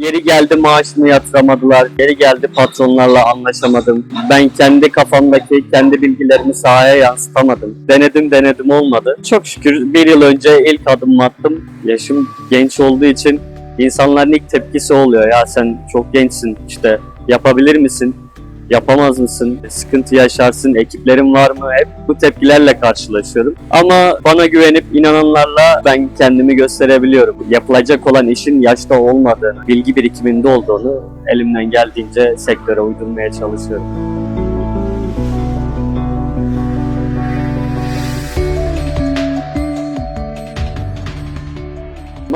Yeri geldi maaşımı yatıramadılar. Yeri geldi patronlarla anlaşamadım. Ben kendi kafamdaki kendi bilgilerimi sahaya yansıtamadım. Denedim denedim olmadı. Çok şükür bir yıl önce ilk adımımı attım. Yaşım genç olduğu için insanların ilk tepkisi oluyor. Ya sen çok gençsin işte yapabilir misin? Yapamaz mısın? Sıkıntı yaşarsın, ekiplerin var mı? Hep bu tepkilerle karşılaşıyorum. Ama bana güvenip inananlarla ben kendimi gösterebiliyorum. Yapılacak olan işin yaşta olmadığını, bilgi birikiminde olduğunu elimden geldiğince sektöre uydurmaya çalışıyorum.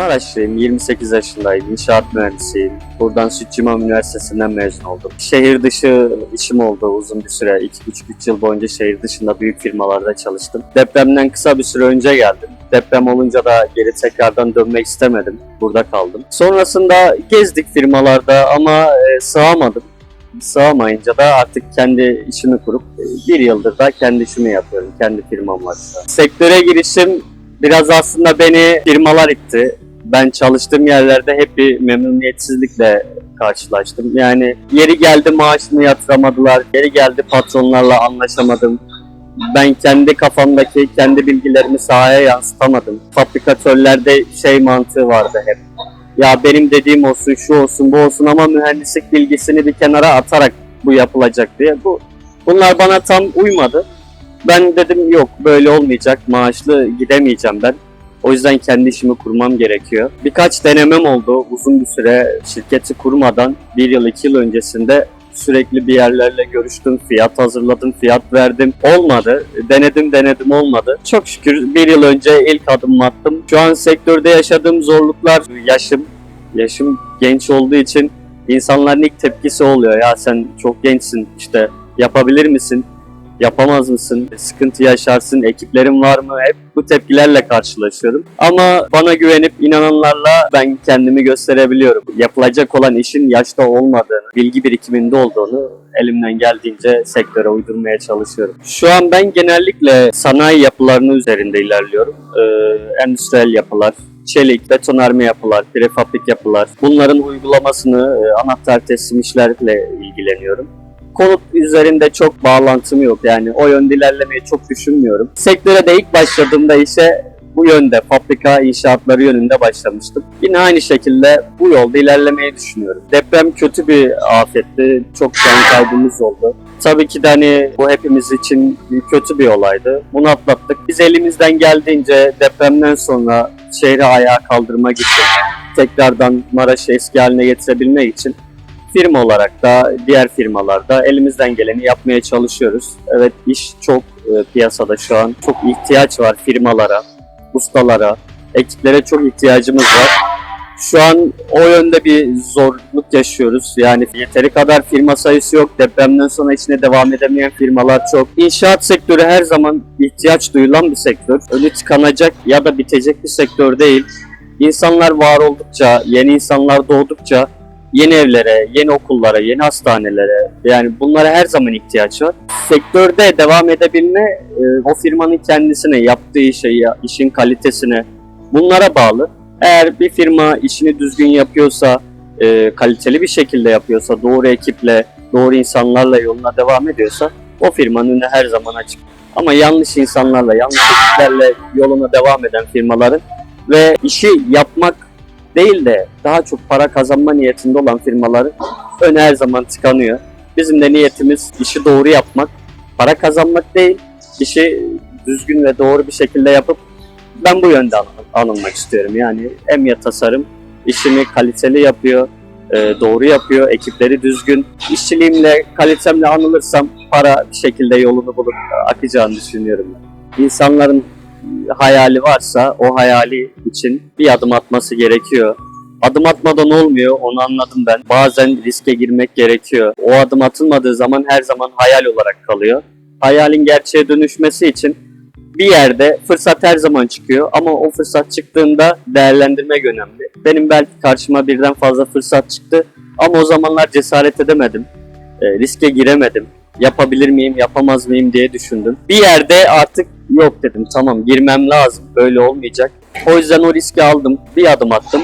Maraşlıyım, 28 yaşındayım, inşaat mühendisiyim. Buradan Sütçüman Üniversitesi'nden mezun oldum. Şehir dışı işim oldu uzun bir süre. 2,5-3 yıl boyunca şehir dışında büyük firmalarda çalıştım. Depremden kısa bir süre önce geldim. Deprem olunca da geri tekrardan dönmek istemedim. Burada kaldım. Sonrasında gezdik firmalarda ama e, sığamadım. Sığamayınca da artık kendi işimi kurup e, bir yıldır da kendi işimi yapıyorum. Kendi firmam var. Sektöre girişim biraz aslında beni firmalar itti. Ben çalıştığım yerlerde hep bir memnuniyetsizlikle karşılaştım. Yani yeri geldi maaşımı yatıramadılar, yeri geldi patronlarla anlaşamadım. Ben kendi kafamdaki kendi bilgilerimi sahaya yansıtamadım. Fabrikatörlerde şey mantığı vardı hep. Ya benim dediğim olsun, şu olsun, bu olsun ama mühendislik bilgisini bir kenara atarak bu yapılacak diye. Bu bunlar bana tam uymadı. Ben dedim yok böyle olmayacak, maaşlı gidemeyeceğim ben. O yüzden kendi işimi kurmam gerekiyor. Birkaç denemem oldu uzun bir süre şirketi kurmadan bir yıl iki yıl öncesinde sürekli bir yerlerle görüştüm, fiyat hazırladım, fiyat verdim. Olmadı. Denedim denedim olmadı. Çok şükür bir yıl önce ilk adımımı attım. Şu an sektörde yaşadığım zorluklar yaşım. Yaşım genç olduğu için insanların ilk tepkisi oluyor. Ya sen çok gençsin işte yapabilir misin? Yapamaz mısın? Sıkıntı yaşarsın, ekiplerin var mı? Hep bu tepkilerle karşılaşıyorum. Ama bana güvenip inananlarla ben kendimi gösterebiliyorum. Yapılacak olan işin yaşta olmadığını, bilgi birikiminde olduğunu elimden geldiğince sektöre uydurmaya çalışıyorum. Şu an ben genellikle sanayi yapılarının üzerinde ilerliyorum. Ee, endüstriyel yapılar, çelik, betonarme yapılar, prefabrik yapılar. Bunların uygulamasını, e, anahtar teslim işlerle ilgileniyorum konut üzerinde çok bağlantım yok. Yani o yönde ilerlemeyi çok düşünmüyorum. Sektöre de ilk başladığımda ise bu yönde fabrika inşaatları yönünde başlamıştım. Yine aynı şekilde bu yolda ilerlemeyi düşünüyorum. Deprem kötü bir afetti. Çok can kaybımız oldu. Tabii ki de hani bu hepimiz için kötü bir olaydı. Bunu atlattık. Biz elimizden geldiğince depremden sonra şehri ayağa kaldırmak için tekrardan Maraş'ı eski haline getirebilmek için firma olarak da diğer firmalarda elimizden geleni yapmaya çalışıyoruz. Evet iş çok e, piyasada şu an. Çok ihtiyaç var firmalara, ustalara, ekiplere çok ihtiyacımız var. Şu an o yönde bir zorluk yaşıyoruz. Yani yeteri kadar firma sayısı yok. Depremden sonra içine devam edemeyen firmalar çok. İnşaat sektörü her zaman ihtiyaç duyulan bir sektör. Önü tıkanacak ya da bitecek bir sektör değil. İnsanlar var oldukça, yeni insanlar doğdukça yeni evlere, yeni okullara, yeni hastanelere yani bunlara her zaman ihtiyaç var. Sektörde devam edebilme e, o firmanın kendisine, yaptığı işe, işin kalitesine bunlara bağlı. Eğer bir firma işini düzgün yapıyorsa, e, kaliteli bir şekilde yapıyorsa, doğru ekiple, doğru insanlarla yoluna devam ediyorsa o firmanın önü her zaman açık. Ama yanlış insanlarla, yanlış ekiplerle yoluna devam eden firmaların ve işi yapmak değil de daha çok para kazanma niyetinde olan firmaların önü her zaman tıkanıyor. Bizim de niyetimiz işi doğru yapmak, para kazanmak değil, işi düzgün ve doğru bir şekilde yapıp ben bu yönde anıl- anılmak istiyorum. Yani Emya Tasarım işini kaliteli yapıyor, e, doğru yapıyor, ekipleri düzgün. İşçiliğimle, kalitemle anılırsam para bir şekilde yolunu bulup akacağını düşünüyorum. İnsanların hayali varsa o hayali için bir adım atması gerekiyor. Adım atmadan olmuyor onu anladım ben. Bazen riske girmek gerekiyor. O adım atılmadığı zaman her zaman hayal olarak kalıyor. Hayalin gerçeğe dönüşmesi için bir yerde fırsat her zaman çıkıyor ama o fırsat çıktığında değerlendirmek önemli. Benim belki karşıma birden fazla fırsat çıktı ama o zamanlar cesaret edemedim. E, riske giremedim. Yapabilir miyim, yapamaz mıyım diye düşündüm. Bir yerde artık yok dedim tamam girmem lazım böyle olmayacak. O yüzden o riski aldım bir adım attım.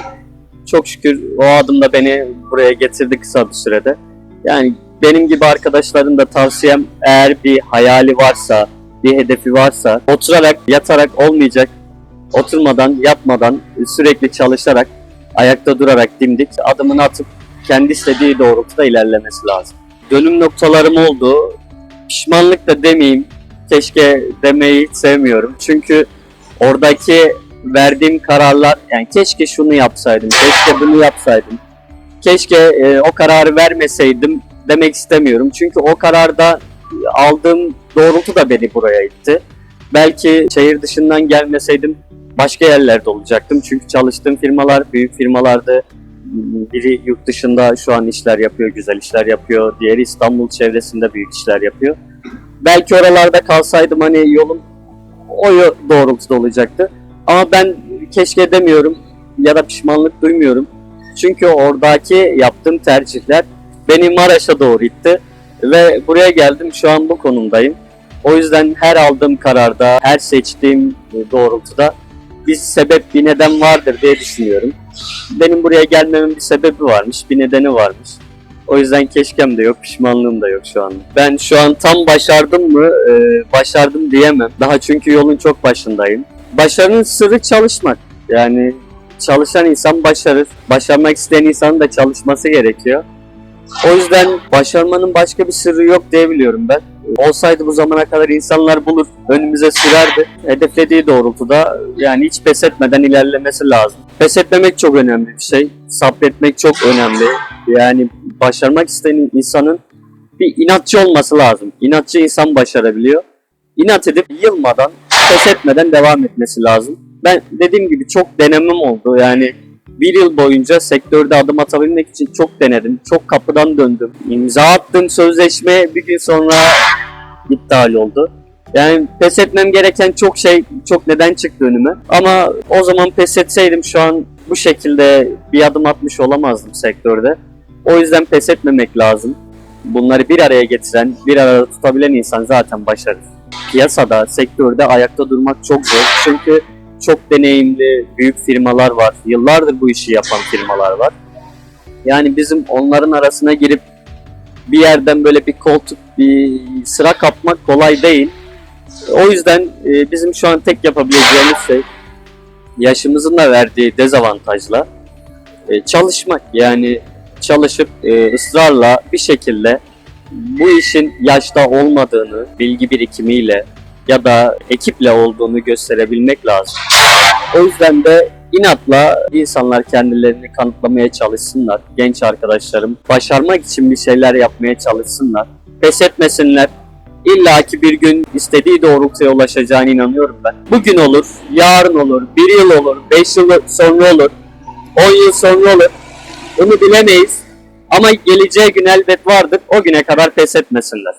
çok şükür o adım da beni buraya getirdi kısa bir sürede. Yani benim gibi arkadaşların da tavsiyem eğer bir hayali varsa, bir hedefi varsa oturarak, yatarak olmayacak. Oturmadan, yatmadan, sürekli çalışarak, ayakta durarak dimdik adımını atıp kendi istediği doğrultuda ilerlemesi lazım. Dönüm noktalarım oldu. Pişmanlık da demeyeyim. Keşke demeyi sevmiyorum. Çünkü oradaki verdiğim kararlar yani keşke şunu yapsaydım, keşke bunu yapsaydım. Keşke e, o kararı vermeseydim demek istemiyorum. Çünkü o kararda aldığım doğrultu da beni buraya itti. Belki şehir dışından gelmeseydim başka yerlerde olacaktım. Çünkü çalıştığım firmalar büyük firmalardı. Biri yurt dışında şu an işler yapıyor, güzel işler yapıyor. Diğeri İstanbul çevresinde büyük işler yapıyor. Belki oralarda kalsaydım hani yolum o doğrultuda olacaktı. Ama ben keşke demiyorum ya da pişmanlık duymuyorum. Çünkü oradaki yaptığım tercihler beni Maraş'a doğru itti. Ve buraya geldim şu an bu konumdayım. O yüzden her aldığım kararda, her seçtiğim doğrultuda bir sebep, bir neden vardır diye düşünüyorum. Benim buraya gelmemin bir sebebi varmış, bir nedeni varmış. O yüzden keşkem de yok, pişmanlığım da yok şu an. Ben şu an tam başardım mı? Ee, başardım diyemem. Daha çünkü yolun çok başındayım. Başarının sırrı çalışmak. Yani çalışan insan başarır. Başarmak isteyen insanın da çalışması gerekiyor. O yüzden başarmanın başka bir sırrı yok diyebiliyorum ben. Olsaydı bu zamana kadar insanlar bulur, önümüze sürerdi. Hedeflediği doğrultuda yani hiç pes etmeden ilerlemesi lazım. Pes etmemek çok önemli bir şey. Sabretmek çok önemli. Yani başarmak isteyen insanın bir inatçı olması lazım. İnatçı insan başarabiliyor. İnat edip yılmadan, pes etmeden devam etmesi lazım. Ben dediğim gibi çok denemem oldu. Yani bir yıl boyunca sektörde adım atabilmek için çok denedim. Çok kapıdan döndüm. İmza attığım sözleşme bir gün sonra iptal oldu. Yani pes etmem gereken çok şey, çok neden çıktı önüme. Ama o zaman pes etseydim şu an bu şekilde bir adım atmış olamazdım sektörde. O yüzden pes etmemek lazım. Bunları bir araya getiren, bir arada tutabilen insan zaten başarır. Piyasada, sektörde ayakta durmak çok zor. Çünkü çok deneyimli büyük firmalar var. Yıllardır bu işi yapan firmalar var. Yani bizim onların arasına girip bir yerden böyle bir koltuk, bir sıra kapmak kolay değil. O yüzden e, bizim şu an tek yapabileceğimiz şey yaşımızın da verdiği dezavantajla e, çalışmak. Yani çalışıp e, ısrarla bir şekilde bu işin yaşta olmadığını bilgi birikimiyle ya da ekiple olduğunu gösterebilmek lazım. O yüzden de inatla insanlar kendilerini kanıtlamaya çalışsınlar. Genç arkadaşlarım başarmak için bir şeyler yapmaya çalışsınlar. Pes etmesinler. İlla ki bir gün istediği doğrultuya ulaşacağına inanıyorum ben. Bugün olur, yarın olur, bir yıl olur, beş yıl sonra olur, on yıl sonra olur. Bunu bilemeyiz. Ama geleceğe gün elbet vardır. O güne kadar pes etmesinler.